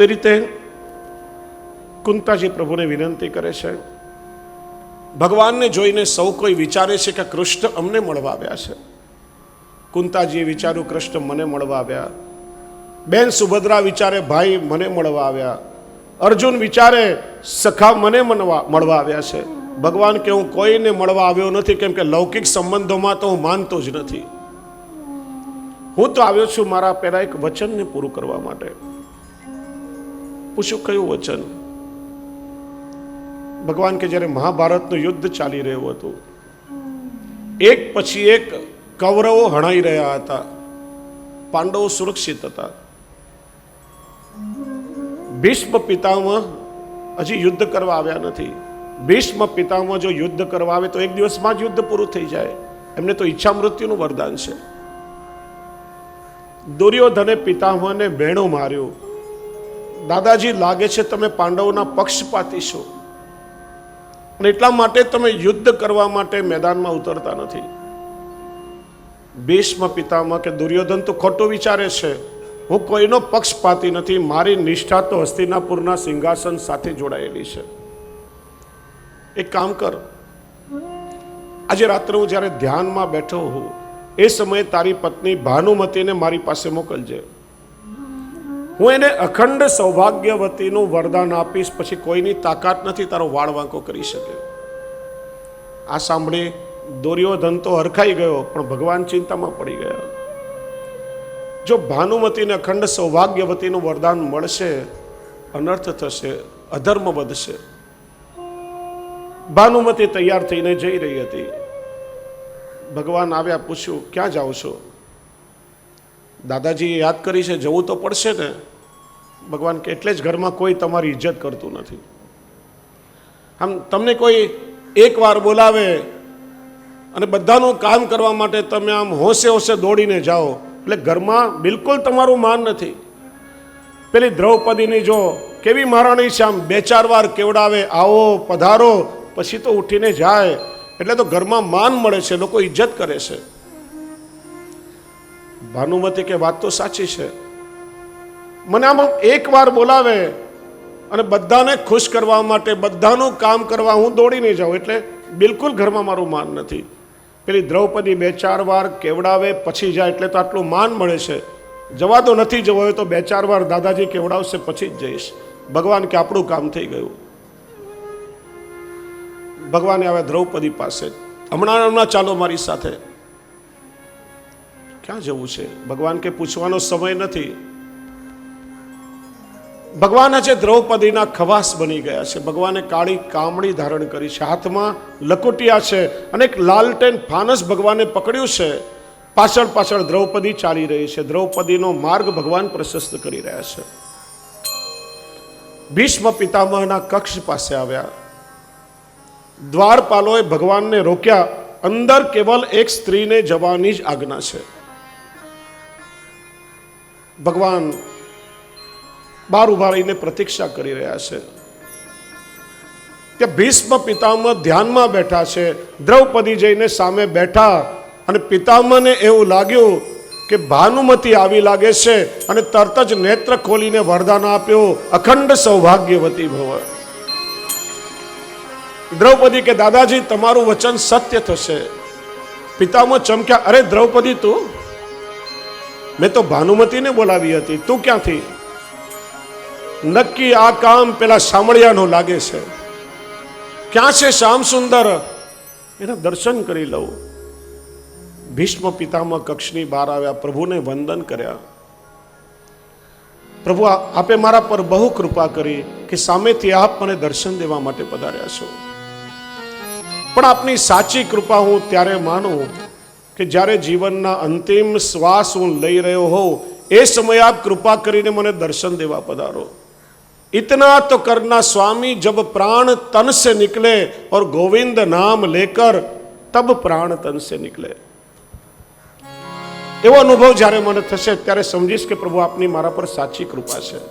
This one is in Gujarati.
તે રીતે કુંતાજી પ્રભુને વિનંતી કરે છે ભગવાનને જોઈને સૌ કોઈ વિચારે છે કે કૃષ્ણ અમને મળવા આવ્યા છે કુંતાજીએ વિચાર્યું કૃષ્ણ મને મળવા આવ્યા બેન સુભદ્રા વિચારે ભાઈ મને મળવા આવ્યા અર્જુન વિચારે સખા મને મનવા મળવા આવ્યા છે ભગવાન કે હું કોઈને મળવા આવ્યો નથી કેમ કે લૌકિક સંબંધોમાં તો હું માનતો જ નથી હું તો આવ્યો છું મારા પહેલાં એક વચનને પૂરું કરવા માટે પૂછ્યું, કયું વચન? ભગવાન કે જ્યારે મહાભારતનું યુદ્ધ ચાલી રહ્યું હતું, એક પછી એક કૌરવો હણાઈ રહ્યા હતા. પાંડવો સુરક્ષિત હતા. ભીષ્મ પિતામહ હજી યુદ્ધ કરવા આવ્યા નથી. ભીષ્મ પિતામહ જો યુદ્ધ કરવા આવે તો એક દિવસમાં જ યુદ્ધ પૂરું થઈ જાય. એમને તો ઈચ્છા મૃત્યુનું વરદાન છે. દુર્યોધને પિતામહને બેણો માર્યો. દાદાજી લાગે છે તમે પાંડવોના પક્ષપાતી છો. અને એટલા માટે તમે યુદ્ધ કરવા માટે મેદાનમાં ઉતરતા નથી. ભીષ્મ પિતામાં કે દુર્યોધન તો ખોટું વિચારે છે. હું કોઈનો પક્ષપાતી નથી, મારી નિષ્ઠા તો હસ્તિનાપુરના સિંહાસન સાથે જોડાયેલી છે. એક કામ કર. આજે રાત્રે હું જ્યારે ધ્યાનમાં બેઠો હું એ સમયે તારી પત્ની ભાનુમતીને મારી પાસે મોકલજે. હું એને અખંડ સૌભાગ્યવતીનું વરદાન આપીશ, પછી કોઈની તાકાત નથી, તારો વાળ વાંકો કરી શકે. આ સાંભળી દુર્યોધન તો હરખાઈ ગયો, પણ ભગવાન ચિંતામાં પડી ગયા. જો ભાનુમતીને અખંડ સૌભાગ્યવતીનું વરદાન મળશે, અનર્થ થશે, અધર્મ વધશે. ભાનુમતી તૈયાર થઈને જઈ રહી હતી. ભગવાન આવ્યા પૂછ્યું, ક્યાં જાઓ છો? દાદાજીએ યાદ કરી છે, જવું તો પડશે ને. ભગવાન કે એટલે જ ઘરમાં કોઈ તમારી ઇજ્જત કરતું નથી. આમ તમને કોઈ એક વાર બોલાવે અને બધાનું કામ કરવા માટે તમે આમ હોશે હોશે દોડીને જાઓ, એટલે ઘરમાં બિલકુલ તમારું માન નથી. પેલી દ્રૌપદીની જો કેવી મહારાણી છે આમ બે ચાર વાર કેવડાવે, આવો, પધારો, પછી તો ઉઠીને જાય. એટલે તો ઘરમાં માન મળે છે, લોકો ઇજ્જત કરે છે. ભાનુમતી કે વાત તો સાચી છે. મને આમ એક વાર બોલાવે અને બધાને ખુશ કરવા માટે, બધાનું કામ કરવા હું દોડી નહીં જાઉં, એટલે બિલકુલ ઘરમાં મારું માન નથી. પેલી દ્રૌપદી બે ચાર વાર કેવડાવે, પછી જાય, એટલે તો આટલું માન મળે છે. જવા તો નથી જવો હોય તો બે ચાર વાર દાદાજી કેવડાવશે, પછી જ જઈશ. ભગવાન કે આપણું કામ થઈ ગયું. ભગવાને આવ્યા દ્રૌપદી પાસે, હમણાં હમણાં ચાલો મારી સાથે. ક્યાં જવું છે? ભગવાન કે, પૂછવાનો સમય નથી. ભગવાન આજે દ્રૌપદીના ખવાસ બની ગયા છે. ભગવાને કાળી કામળી ધારણ કરી છે. હાથમાં લકોટિયા છે અને એક લાલટેન ફાનસ ભગવાને પકડ્યું છે. પાછળ પાછળ દ્રૌપદી ચાલી રહી છે. દ્રૌપદીનો માર્ગ ભગવાન પ્રશસ્ત કરી રહ્યા છે. ભીષ્મ પિતામહના કક્ષ પાસે આવ્યા. દ્વારપાલોએ ભગવાનને રોક્યા. અંદર કેવલ એક સ્ત્રીને જવાની જ આજ્ઞા છે. ભગવાન બહાર ઊભા રહીને પ્રતીક્ષા કરી રહ્યા છે. કે ભીષ્મ પિતામહ ધ્યાનમાં બેઠા છે. દ્રૌપદી જઈને સામે બેઠા અને પિતામહને એવું લાગ્યું કે ભાનુમતી આવી લાગે છે અને તરત જ નેત્ર ખોલીને વરદાન આપ્યું. અખંડ સૌભાગ્યવતી ભવ. દ્રૌપદી કે, દાદાજી, તમારું વચન સત્ય થશે. પિતામહ ચમક્યા, અરે દ્રૌપદી તું, મેં તો ભાનુમતીને બોલાવી હતી. તું ક્યાંથી? નક્કી આ કામ પેલા શામળિયાનો લાગે છે. ક્યાં છે શ્યામ સુંદર? એના દર્શન કરી લઉં. ભીષ્મ પિતામાં કક્ષની બહાર આવ્યા, પ્રભુને વંદન કર્યા. પ્રભુ આપે મારા પર બહુ કૃપા કરી કે સામેથી આપ મને દર્શન દેવા માટે પધાર્યા છો. પણ આપની સાચી કૃપા હું ત્યારે માનું કે જ્યારે જીવનના અંતિમ શ્વાસ હું લઈ રહ્યો હોઉં, એ સમયે આપ કૃપા કરીને મને દર્શન દેવા પધારો. इतना तो करना स्वामी जब प्राण तन से निकले और गोविंद नाम लेकर तब प्राण तन से निकले એવો અનુભવ જ્યારે મને થશે ત્યારે સમજીશ કે પ્રભુ આપની મારા પર સાચી કૃપા છે